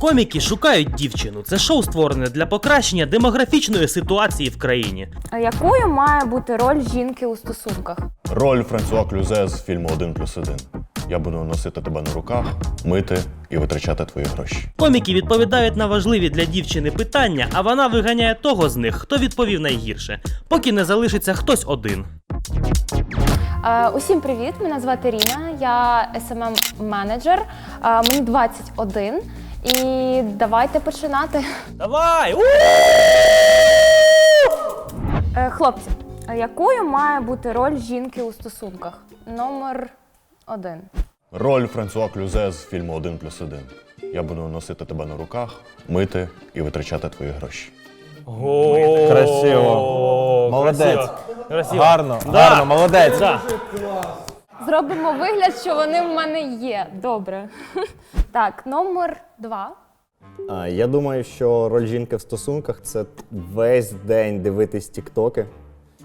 Коміки шукають дівчину. Це шоу створене для покращення демографічної ситуації в країні. А якою має бути роль жінки у стосунках? Роль Франсуа Клюзе з фільму «Один плюс один». Я буду носити тебе на руках, мити і витрачати твої гроші. Коміки відповідають на важливі для дівчини питання, а вона виганяє того з них, хто відповів найгірше, поки не залишиться хтось один. Е, усім привіт! Мене звати Ріна, я smm менеджер Е, мені 21. І давайте починати. Давай! Е, хлопці, якою має бути роль жінки у стосунках? Номер один. Роль Франсуа Клюзе з фільму «Один плюс один». Я буду носити тебе на руках, мити і витрачати твої гроші. Красиво. Молодець. Красиво. Гарно, Да. гарно, молодець. Да. Зробимо вигляд, що вони в мене є. Добре. Так, номер два. А, Я думаю, що роль жінки в стосунках це весь день дивитись тіктоки.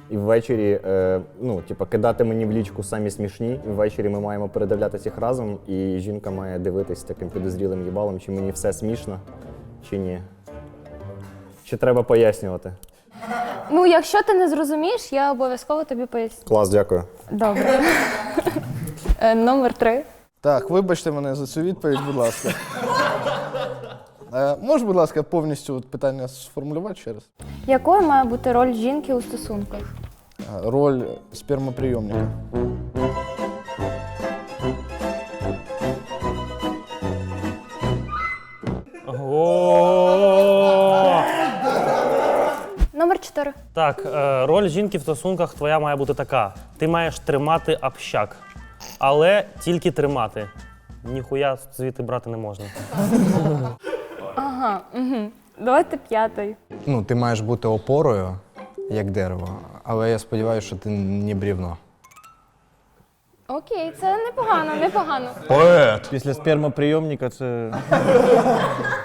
І ввечері, е, ну, типа, кидати мені в лічку самі смішні. І ввечері ми маємо передивлятися їх разом, і жінка має дивитись таким підозрілим їбалом, чи мені все смішно, чи ні. Чи треба пояснювати? Ну, якщо ти не зрозумієш, я обов'язково тобі поясню. Клас, дякую. Добре. Е, Номер три. Так, вибачте мене за цю відповідь, будь ласка. Е, Можеш, будь ласка, повністю от питання сформулювати ще раз? Якою має бути роль жінки у стосунках? Е, Роль спермоприйомника. Номер. Так, е, роль жінки в стосунках твоя має бути така: ти маєш тримати общак, але тільки тримати. Ніхуя звідти брати не можна. Ага, угу. Давайте п'ятий. Ну, ти маєш бути опорою, як дерево, але я сподіваюся, що ти не брівно. Окей, це непогано, непогано. Поет! Після спермоприйомника це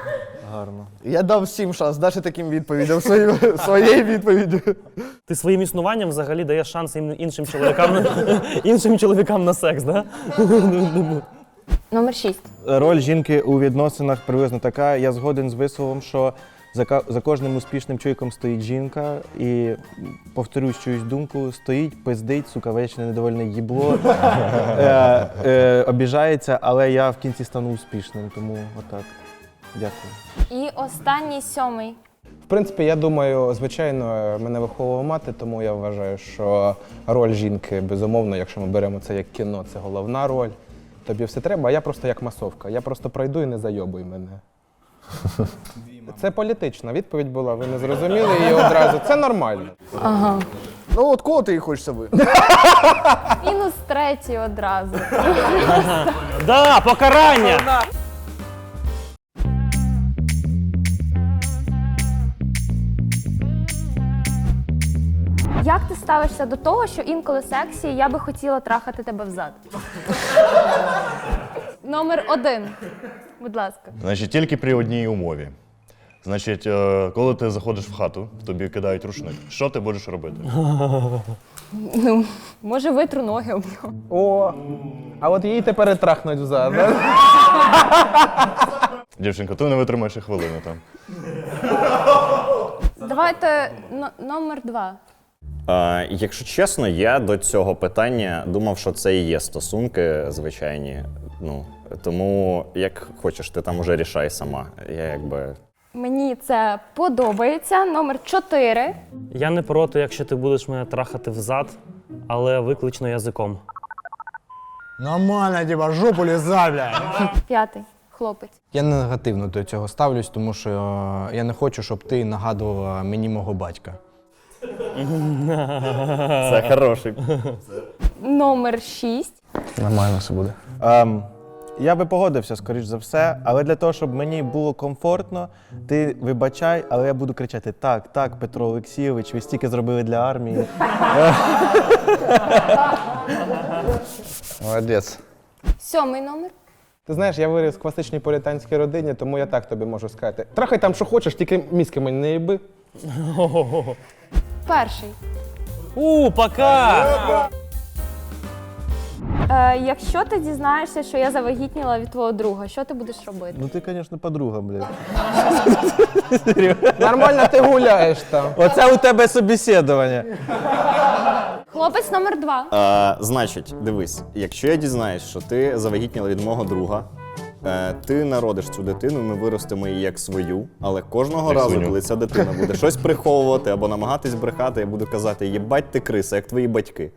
гарно. Я дав всім шанс, дати таким відповідям свою, своєю відповіддю. Ти своїм існуванням взагалі даєш шанс ін- іншим чоловікам, на- іншим чоловікам на секс, да? Номер шість. Роль жінки у відносинах приблизно така. Я згоден з висловом, що за, ка- за кожним успішним чоловіком стоїть жінка, і повторюсь чиюсь думку, стоїть, пиздить, сука, вечно недовольне їбло, е, е, обіжається, але я в кінці стану успішним, тому отак. Дякую. І останній сьомий. В принципі, я думаю, звичайно, мене виховувала мати, тому я вважаю, що роль жінки, безумовно, якщо ми беремо це як кіно, це головна роль. Тобі все треба, а я просто як масовка. Я просто пройду і не зайобуй мене. Це політична відповідь була, ви не зрозуміли її одразу. Це нормально. Ну от кого ти її хочеш ви? Мінус третій одразу. Да, покарання! Як ти ставишся до того, що інколи сексі я би хотіла трахати тебе взад? Номер один. Будь ласка. Значить, тільки при одній умові. Значить, е, коли ти заходиш в хату, тобі кидають рушник. Що ти будеш робити? Ну, може, витру ноги об нього. О, а от її тепер і трахнуть взад. да? Дівчинка, ти не витримаєш і хвилини там. Давайте но- номер два. Якщо чесно, я до цього питання думав, що це і є стосунки звичайні. Ну, тому як хочеш, ти там уже рішай сама. Я якби. Мені це подобається. Номер чотири. Я не проти, якщо ти будеш мене трахати взад, але виключно язиком. Нормально, типа, жопу лізай. П'ятий. Хлопець. Я негативно до цього ставлюсь, тому що я не хочу, щоб ти нагадувала мені мого батька. Це хороший. Номер шість. Нормально все буде. Ем, я би погодився, скоріш за все, але для того, щоб мені було комфортно, ти вибачай, але я буду кричати: так, так, Петро Олексійович, ви стільки зробили для армії. Молодець. Сьомий номер. Ти знаєш, я виріс в класичній політанській родині, тому я так тобі можу сказати. Трахай там, що хочеш, тільки мізки мені не їби. Перший. У, пока! Е, якщо ти дізнаєшся, що я завагітніла від твого друга, що ти будеш робити? Ну ти, звісно, подруга, блядь. Нормально ти гуляєш там. Оце у тебе собеседування. Хлопець номер два. А, значить, дивись, якщо я дізнаюсь, що ти завагітніла від мого друга, е, ти народиш цю дитину, ми виростимо її як свою, але кожного Як разу, свиню. коли ця дитина буде щось приховувати або намагатись брехати, я буду казати, єбать ти криса, як твої батьки.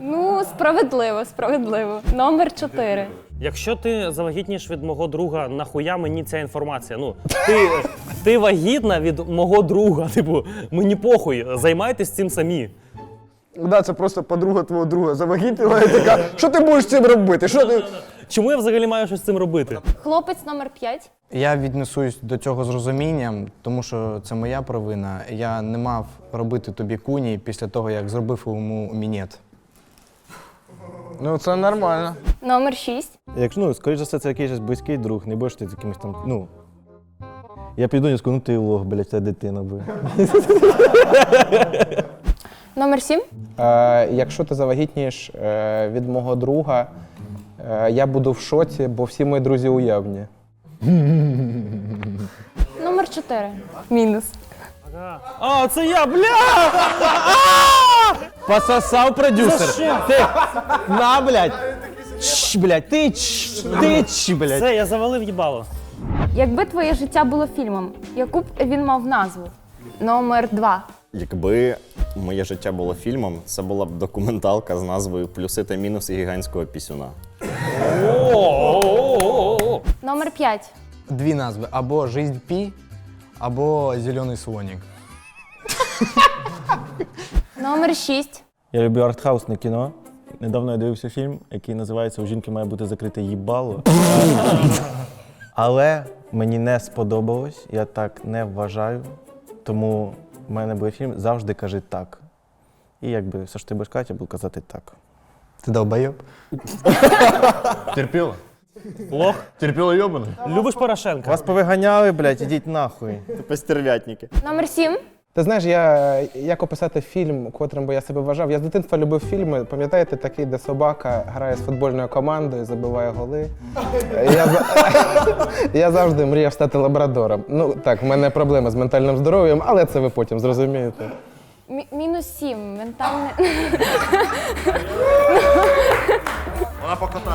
Ну, справедливо, справедливо. Номер чотири. Якщо ти завагітніш від мого друга, нахуя мені ця інформація? Ну, ти, ти вагітна від мого друга. Типу, мені похуй, займайтесь цим самі. Да, це просто подруга твого друга завагітніла і така, що ти будеш цим робити? Що ти? Чому я взагалі маю щось з цим робити? Хлопець номер п'ять. Я віднесусь до цього з розумінням, тому що це моя провина. Я не мав робити тобі куні після того, як зробив йому мінет. Ну це нормально. Номер шість. Якщо, ну, скоріш за все, це якийсь близький друг, не будеш ти з якимось там, ну. Я піду і скажу, ну ти лох, блядь, ця дитина би. Номер сім. Е, якщо ти завагітнієш е, від мого друга, я буду в шоці, бо всі мої друзі уявні. Номер чотири. Мінус. А, це я, бля! Пососав продюсер. Ти, на, блядь. Чш, блядь, ти, чш, ти, чш, блядь. Це я завалив їбало. Якби твоє життя було фільмом, яку б він мав назву? Номер два. Якби моє життя було фільмом, це була б документалка з назвою Плюси та мінуси гігантського пісюна. Номер п'ять. Дві назви: або Жизнь Пі, або Зелений слонік. Номер шість. Я люблю артхаусне кіно. Недавно я дивився фільм, який називається У жінки має бути закрите їбало. Але мені не сподобалось, я так не вважаю. Тому в мене буде фільм Завжди кажи так. І якби все ж ти будеш казати, я буду казати так. Ти долбойоб? Терпіло? Лох. Терпіло йобаний? Любиш Порошенка? Вас повиганяли, блядь, ідіть нахуй. Типа стерв'ятники. Номер сім. Ти знаєш, я як описати фільм, котрим би я себе вважав. Я з дитинства любив фільми. Пам'ятаєте, такий, де собака грає з футбольною командою, забиває голи. Я, за- я завжди мріяв стати лабрадором. Ну так, в мене проблеми з ментальним здоров'ям, але це ви потім зрозумієте. Мі- мінус сім. Ментальне.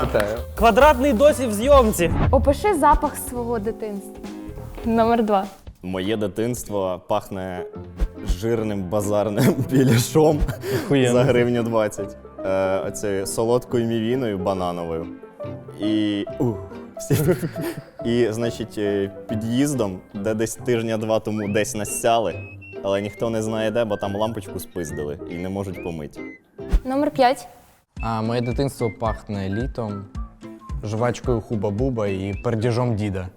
Вітаю. Квадратний досі в зйомці. Опиши запах свого дитинства. Номер два. Моє дитинство пахне жирним базарним біляшом за гривню 20. Е, оцею солодкою мівіною банановою. І. ух, всі- і, значить, е, під'їздом, де десь тижня-два тому десь насяли, але ніхто не знає де, бо там лампочку спиздили і не можуть помити. Номер п'ять. А моє дитинство пахне літом, жвачкою хуба-буба і пердіжом діда.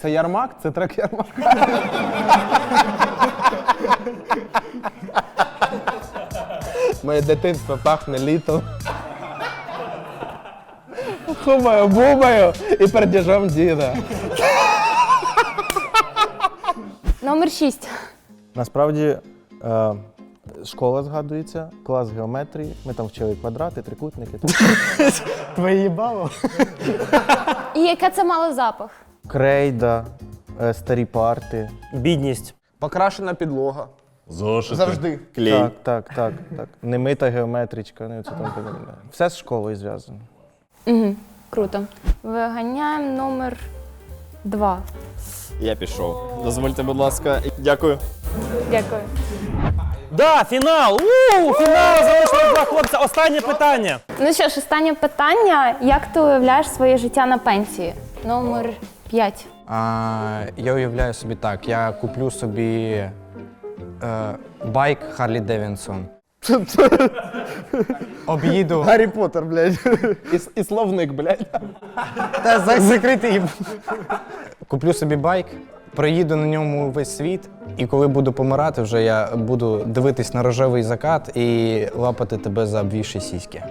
Це Ярмак? Це трек Ярмак. Моє дитинство пахне літом. Хумою, бубою і пердіжом діда. Номер шість. Насправді е, школа згадується, клас геометрії. Ми там вчили квадрати, трикутники. Твоє їбало? І яке це мало запах? Крейда, е, старі парти. Бідність. Покрашена підлога. Зошити. Завжди. Клей. Так, так, так, так. Немита геометричка, ну і це там подібне. Все з школою зв'язано. Угу. Круто. Виганяємо номер два. Я пішов. Дозвольте, будь ласка. Дякую. Дякую. Да, фінал! У, фінал залишилось два хлопця. Останнє питання. Ну що ж, останнє питання. Як ти уявляєш своє життя на пенсії? Номер п'ять. А, я уявляю собі так: я куплю собі е, байк Харлі Девінсон. Об'їду. Гаррі Поттер, блядь. І, с- і словник, блядь. Та за- закритий. Куплю собі байк, проїду на ньому весь світ, і коли буду помирати, вже я буду дивитись на рожевий закат і лапати тебе за обвісші сіськи.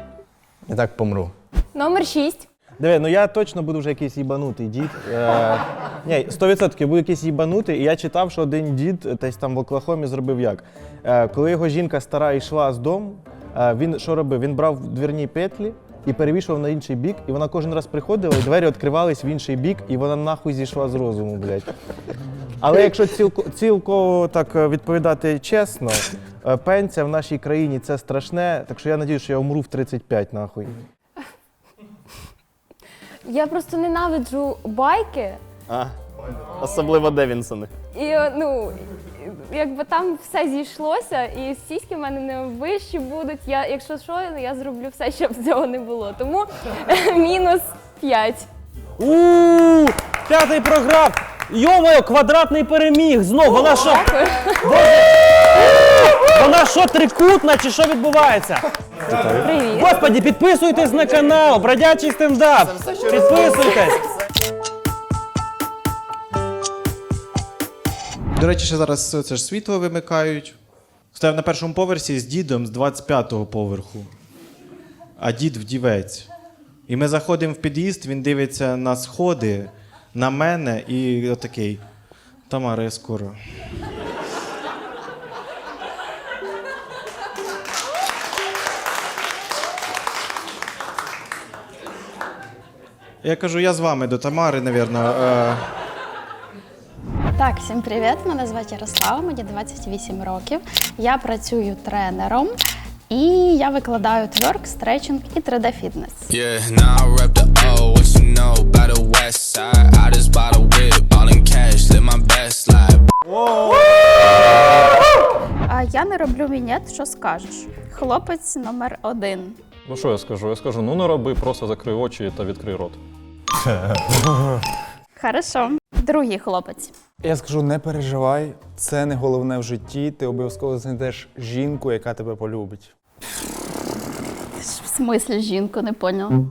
І так помру. Номер шість. Диви, ну я точно буду вже якийсь їбанутий дід. Е, ні, 100% буду якийсь їбанутий. І я читав, що один дід десь там в Оклахомі зробив як. Е, коли його жінка стара йшла з дому, Він що робив? Він брав двірні петлі і перевішував на інший бік, і вона кожен раз приходила, і двері відкривались в інший бік, і вона нахуй зійшла з розуму, блядь. Але якщо цілко, цілко так е, відповідати чесно, е, пенсія в нашій країні це страшне, так що я надію, що я умру в 35 нахуй. Я просто ненавиджу байки. А, особливо Девінсони. І е, ну, якби там все зійшлося, і сіськи в мене не вищі будуть. Я, якщо що, я зроблю все, щоб цього не було. Тому мінус 5. У п'ятий програв! Йомою, квадратний переміг! Знов вона що? Боже! Вона що, трикутна чи що відбувається? Привіт. Господі, підписуйтесь на канал, бродячий стендап. Підписуйтесь. До речі, ще зараз це ж світло вимикають. Стояв на першому поверсі з дідом з 25-го поверху. А дід вдівець. І ми заходимо в під'їзд, він дивиться на сходи, на мене і отакий. Тамара, я скоро. Я кажу, я з вами до Тамари, напевно. Так, всім привіт! Мене звати Ярослава, мені 28 років. Я працюю тренером і я викладаю тверк, стретчинг і 3D-фітнес. Yeah, now I rep the O. What you know about the west side? I just bought a whip, all in cash, live my best life. А я не роблю мінет, що скажеш. Хлопець номер один. Ну що я скажу? Я скажу, ну не роби, просто закрий очі та відкрий рот. Хорошо. Другий хлопець. Я скажу, не переживай, це не головне в житті. Ти обов'язково знайдеш жінку, яка тебе полюбить. В смислі жінку, не поняла.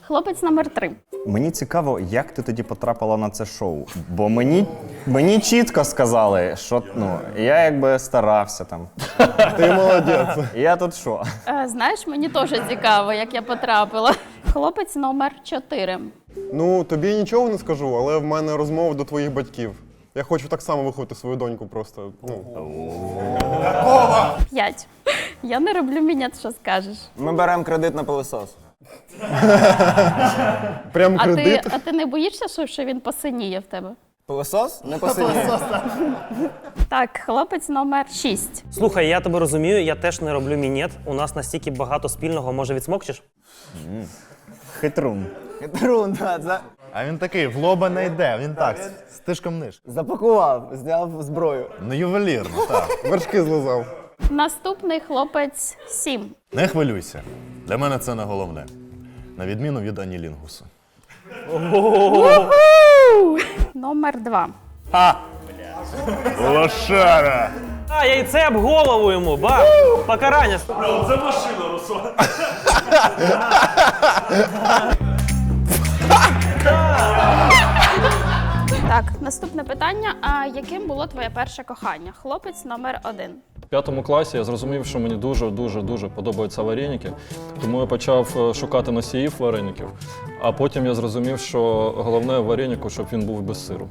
Хлопець номер три. Мені цікаво, як ти тоді потрапила на це шоу. Бо мені, мені чітко сказали, що ну, я якби старався там. Ти молодець. Я тут що? Е, знаєш, мені теж цікаво, як я потрапила. Хлопець номер чотири. Ну, тобі нічого не скажу, але в мене розмова до твоїх батьків. Я хочу так само виховати свою доньку просто. Ну. П'ять. Я не роблю мінет, що скажеш. Ми беремо кредит на пилосос. Прям А ти, кредит. а ти не боїшся, що, що він посиніє в тебе? Пилосос? Не посидіє. Так, хлопець номер 6. Слухай, я тебе розумію, я теж не роблю мінет. У нас настільки багато спільного, може відсмокчеш? Хитрун. Хитрун, да, А він такий, в лоба не йде, він так, з тишком ниж. Запакував, зняв зброю. Ну, ювелірно, так. Вершки злизав. Наступний хлопець 7. Не хвилюйся. Для мене це не головне. На відміну від анілінгуса. Номер 2. Лошара! А, яйце об голову йому, ба! Покарання. Так, наступне питання. А яким було твоє перше кохання? Хлопець номер 1. В п'ятому класі я зрозумів, що мені дуже дуже дуже подобаються вареники, тому я почав е, шукати носіїв вареників. А потім я зрозумів, що головне в варенику, щоб він був без сиру.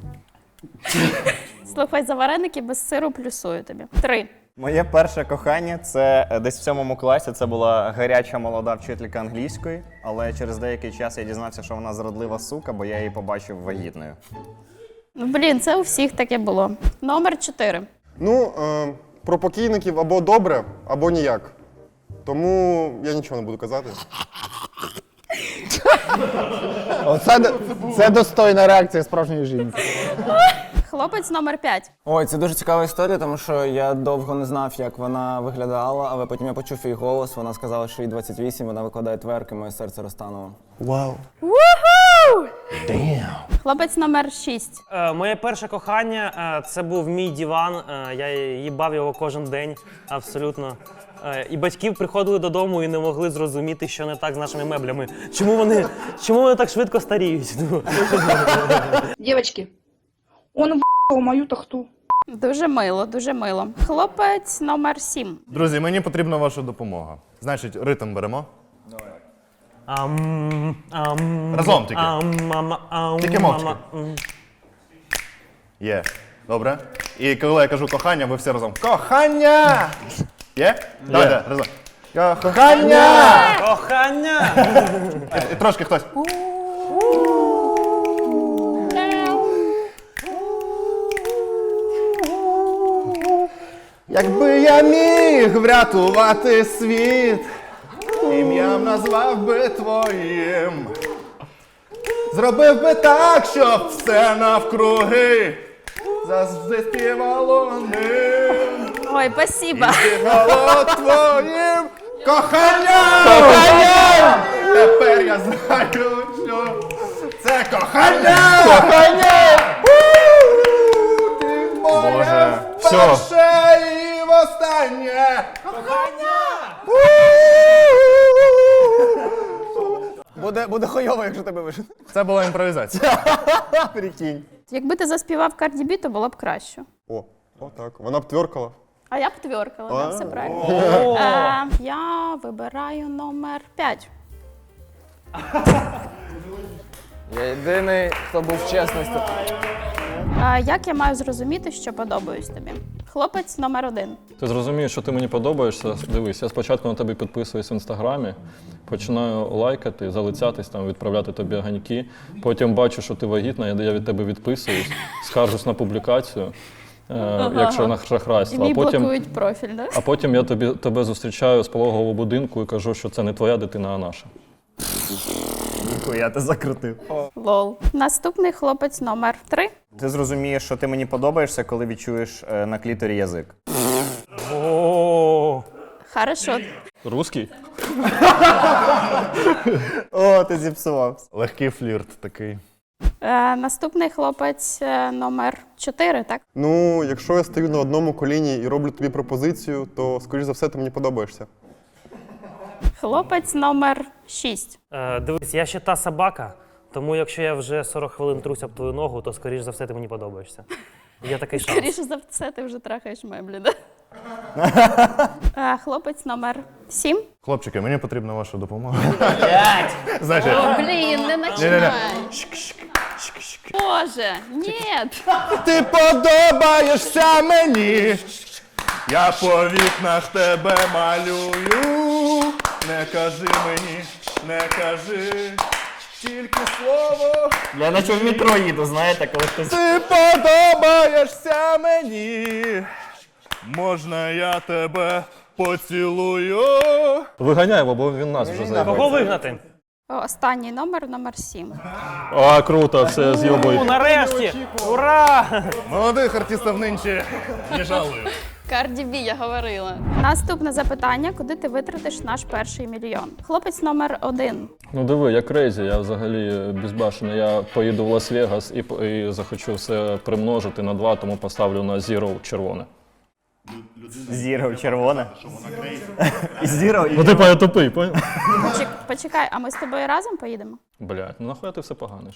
Слухай, за вареники без сиру плюсую тобі. 3. Моє перше кохання це е, десь в сьомому класі. Це була гаряча молода вчителька англійської, але через деякий час я дізнався, що вона зрадлива сука, бо я її побачив вагітною. Ну, блін, це у всіх таке було. Номер 4. Ну, е, про покійників або добре, або ніяк. Тому я нічого не буду казати. Оце це достойна реакція справжньої жінки. Хлопець номер 5. Ой, це дуже цікава історія, тому що я довго не знав, як вона виглядала, але потім я почув її голос. Вона сказала, що їй 28, вона викладає тверки, моє серце розтануло. Вау. Хлопець номер 6. Е, моє перше кохання е, це був мій диван. Е, я їбав його кожен день, абсолютно. Е, і батьки приходили додому і не могли зрозуміти, що не так з нашими меблями. Чому вони, чому вони так швидко старіють? Ну, Девочки, он в***ł мою тахту. Дуже мило, дуже мило. Хлопець номер 7. Друзі, мені потрібна ваша допомога. Значить, ритм беремо. Ам, ам, Разом тільки. ам, ам, ам, Тільки мовчки. ам, ам. Є. Добре. І коли я кажу кохання, ви всі разом. Кохання! Є? Давайте, разом. Кохання! Кохання! І трошки хтось. Якби я міг врятувати світ, ім'ям назвав би твоїм. Зробив би так, щоб все навкруги завжди співало ним. Ой, спасибо. Співало твоїм коханням! Коханням! Тепер я знаю, що це кохання! Кохання! Ти моє Боже, все. перше і востаннє! Буде, буде хуйово, якщо тебе вижити. Це була імпровізація. Прикинь. Якби ти заспівав Cardi B, то було б краще. О, отак. Вона б тверкала. А я б тверкала, да, все правильно. Е, я вибираю номер 5. Я єдиний, хто був чесний. Як я маю зрозуміти, що подобаюсь тобі? Хлопець номер один. Ти зрозумієш, що ти мені подобаєшся. Дивись, я спочатку на тебе підписуюсь в інстаграмі, починаю лайкати, залицятись, там, відправляти тобі ганьки. Потім бачу, що ти вагітна, я від тебе відписуюсь, скаржусь на публікацію, е, якщо на шахрайство. А потім, профіль, да? а потім я тобі, тебе зустрічаю з пологового будинку і кажу, що це не твоя дитина, а наша. Ніхуя ти закрутив. Лол. Наступний хлопець номер 3. Ти зрозумієш, що ти мені подобаєшся, коли відчуєш е, на кліторі язик. О, Хорошо. Русський? О, ти зіпсувався. Легкий флірт такий. Е, наступний хлопець е, номер 4, так? Ну, якщо я стою на одному коліні і роблю тобі пропозицію, то, скоріш за все, ти мені подобаєшся. Хлопець номер 6. Е, дивись, я ще та собака, тому якщо я вже 40 хвилин труся об твою ногу, то скоріш за все ти мені подобаєшся. Є такий шанс. Скоріше за все, ти вже трахаєш меблі, да? Е, хлопець номер 7. Хлопчики, мені потрібна ваша допомога. О, блін, не починай. Боже, ні. ти подобаєшся мені. Я по вікнах тебе малюю. Не кажи мені, не кажи. Тільки слово. Я наче в метро їду, знаєте, коли хтось. Ти подобаєшся мені. Можна я тебе поцілую? Виганяй його, бо він нас вже. Кого вигнати? Останній номер номер 7. А, круто, все з'єбуй. Ну, нарешті! Ура! Молодих артистів нинче не жалую. Карді Бі, я говорила. Наступне запитання: куди ти витратиш наш перший мільйон? Хлопець номер один. Ну диви, я крейзі, я взагалі безбашений. Я поїду в Лас-Вегас і, і захочу все примножити на два, тому поставлю на зіро червоне. Зіро червоне. І зіро, і Ну типа я тупий, поняв? Чек- Почекай, а ми з тобою разом поїдемо? Блядь, ну нахуя ти все поганиш?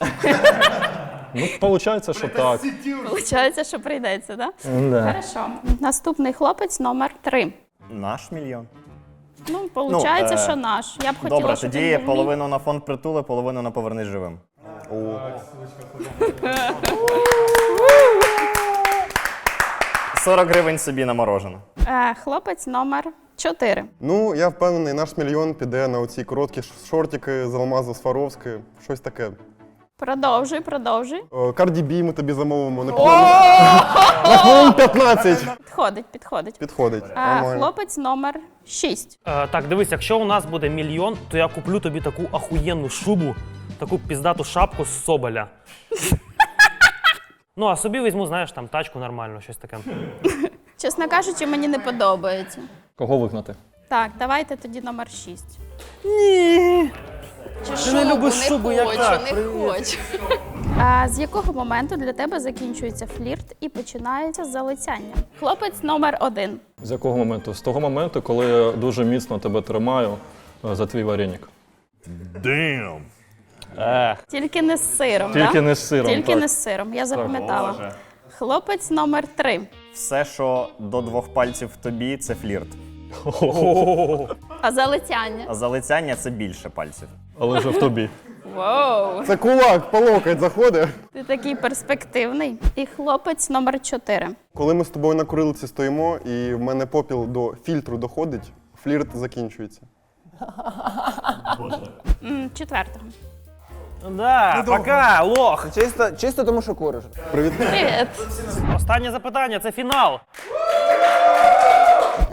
ну, виходить, що так. Получається, що прийдеться, да? Да. Хорошо. Наступний хлопець номер три. Наш мільйон. Ну, получається, е, що наш. Я б хотіла, Добре, щоб тоді був мій. половину на фонд притули, половину на повернись живим. Сорок гривень собі на морожене. Е, хлопець номер 4. Ну, я впевнений, наш мільйон піде на оці короткі ш- шортики з алмазу Сваровської. Щось таке. Продовжуй, продовжуй. Е, Карді Бі ми тобі замовимо на хвилин, на хвилин 15. Підходить, підходить. Підходить. Е, Нормально. хлопець номер 6. Е, так, дивись, якщо у нас буде мільйон, то я куплю тобі таку ахуєнну шубу, таку піздату шапку з соболя. Ну, а собі візьму, знаєш, там тачку нормальну, щось таке. Чесно кажучи, мені не подобається. Кого вигнати? Так, давайте тоді номер 6. Ні. Чи Ти не любиш шубу, як хочу, так? не Привіт. хочу. А, з якого моменту для тебе закінчується флірт і починається залицяння? Хлопець номер один. З якого моменту? З того моменту, коли я дуже міцно тебе тримаю е, за твій варенік. Damn. Ех. Тільки не з сиром. Тільки да? не з сиром, Тільки так. не з сиром. Я запам'ятала. Боже. Хлопець номер три. Все, що до двох пальців в тобі, це флірт. А залицяння? А залицяння це більше пальців. Але вже в тобі. Воу. Це кулак по локоть заходить. Ти такий перспективний. І хлопець номер 4. Коли ми з тобою на курилиці стоїмо, і в мене попіл до фільтру доходить, флірт закінчується. Четвертого. Да, пока, лох. Чисто, чисто тому, що куриш. Привіт. Привіт. Останнє запитання, це фінал.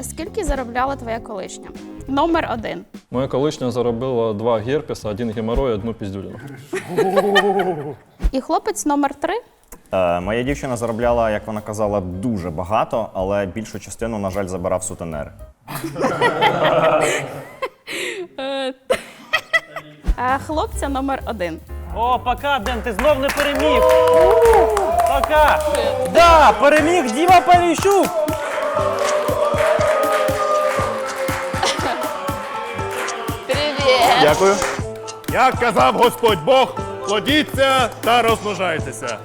Скільки заробляла твоя колишня? Номер один. Моя колишня заробила два герпеса, один геморрой, одну піздюліну. І хлопець номер три. Е, моя дівчина заробляла, як вона казала, дуже багато, але більшу частину, на жаль, забирав сутенер. Е, Хлопця номер один. О, пока, Ден, ти знов не переміг. Пока. Да, переміг Діма Поліщук. Привіт! Дякую. Як казав Господь Бог, плодіться та розмножайтеся.